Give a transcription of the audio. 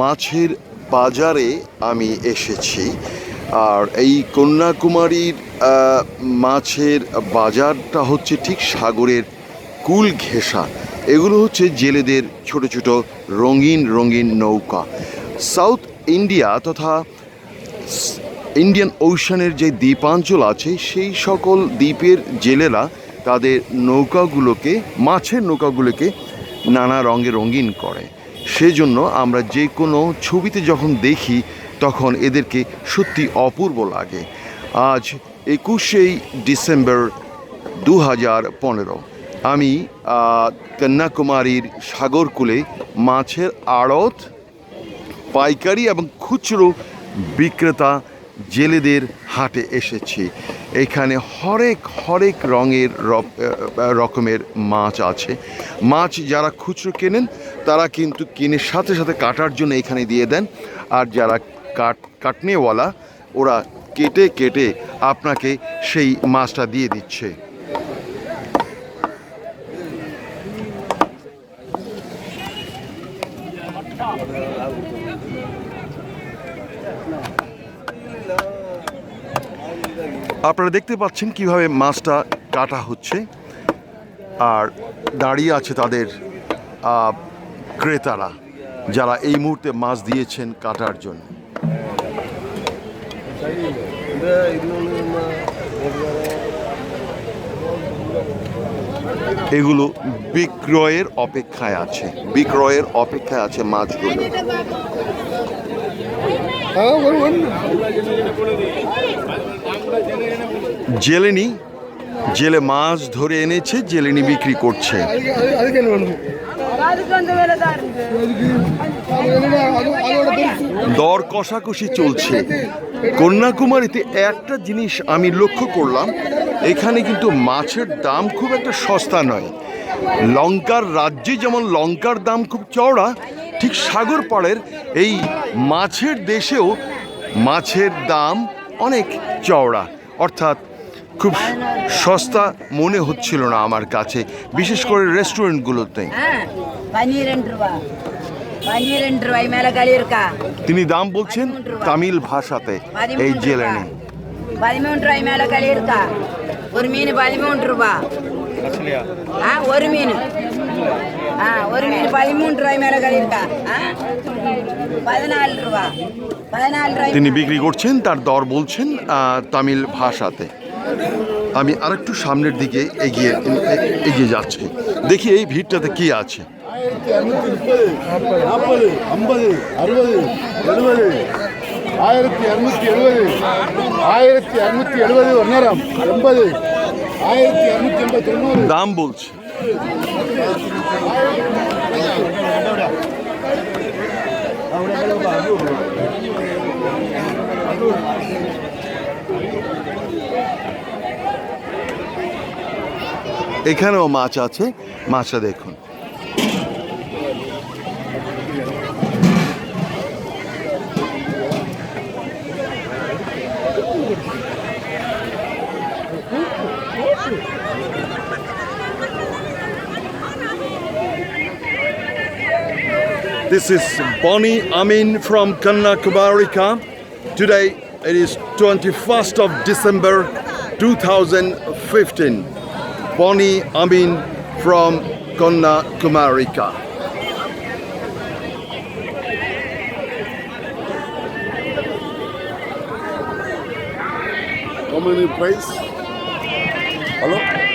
মাছের বাজারে আমি এসেছি। আর এই কন্যাকুমারীর মাছের বাজারটা হচ্ছে ঠিক সাগরের কুল ঘেঁষা। এগুলো হচ্ছে জেলেদের ছোট ছোট রঙিন রঙিন নৌকা। সাউথ ইন্ডিয়া তথা ইন্ডিয়ান ওশানের যে দ্বীপাঞ্চল আছে, সেই সকল দ্বীপের জেলেরা তাদের নৌকাগুলোকে, মাছের নৌকাগুলোকে নানা রঙে রঙিন করে। সেজন্য আমরা যে কোনো ছবিতে যখন দেখি, তখন এদেরকে সত্যি অপূর্ব লাগে। আজ একুশেই ডিসেম্বর দু হাজার পনেরো। আমি কন্যাকুমারীর সাগরকুলে মাছের আড়ত, পাইকারি এবং খুচরো বিক্রেতা জেলেদের হাটে এসেছি। এখানে হরেক হরেক রঙের রকমের মাছ আছে। মাছ যারা খুচরো কেনেন, তারা কিন্তু কিনে সাথে সাথে কাটার জন্য এখানে দিয়ে দেন। আর যারা কাট, কাটনেওয়ালা, ওরা কেটে কেটে আপনাকে সেই মাছটা দিয়ে দিচ্ছে। আপনারা দেখতে পাচ্ছেন কীভাবে মাছটা কাটা হচ্ছে। আর দাঁড়িয়ে আছে তাদের ক্রেতারা যারা এই মুহূর্তে মাছ দিয়েছেন কাটার জন্য। এগুলো বিক্রয়ের অপেক্ষায় আছে, বিক্রয়ের অপেক্ষায় আছে মাছগুলো। জেলেনি, জেলে মাছ ধরে এনেছে, জেলেনি বিক্রি করছে। দর কষাকষি চলছে। কন্যাকুমারীতে একটা জিনিস আমি লক্ষ্য করলাম, এখানে কিন্তু মাছের দাম খুব একটা সস্তা নয়। লঙ্কার রাজ্যে যেমন লঙ্কার দাম খুব চওড়া ঠিক সাগর পাড়ের এই মাছের দেশেও মাছের দাম অনেক চওড়া। অর্থাৎ খুব সস্তা মনে হচ্ছিল না আমার কাছে বিশেষ করে রেস্টুরেন্টগুলোতে। তিনি দাম বলছেন তামিল ভাষাতে এই জেলেনে பதிமூன்று ரூபாய் கழியிருக்கா ஒரு மீன் பதிமூன்று ரூபாய் ஆ ஒரு மீன் ஆ ஒரு மீன் பதிமூன்று ரூபாய் மேல கழியிருக்கா ஆ பதினாலு ரூபா பதினாலு ரூபாய் তিনি বিক্রি করছেন তার দর বলছেন আহ, তামিল ভাষাতে আমি আরেকটু সামনের দিকে এগিয়ে এ- এগিয়ে যাচ্ছি দেখি এই ভিড়টাতে কি আছে நாற்பது ஐம்பது அறுபது எழுபது ஆயிரத்தி இரநூத்தி எழுபது ஆயிரத்தி இரநூத்தி எழுபது ஒன்னரம் எண்பது দাম বলছে। এখানেও মাছ আছে মাছটা দেখুন। This is Bonnie Amin from Kanyakumarika. Today it is 21st of December 2015. Bonnie Amin from Kanyakumarika. how many price hello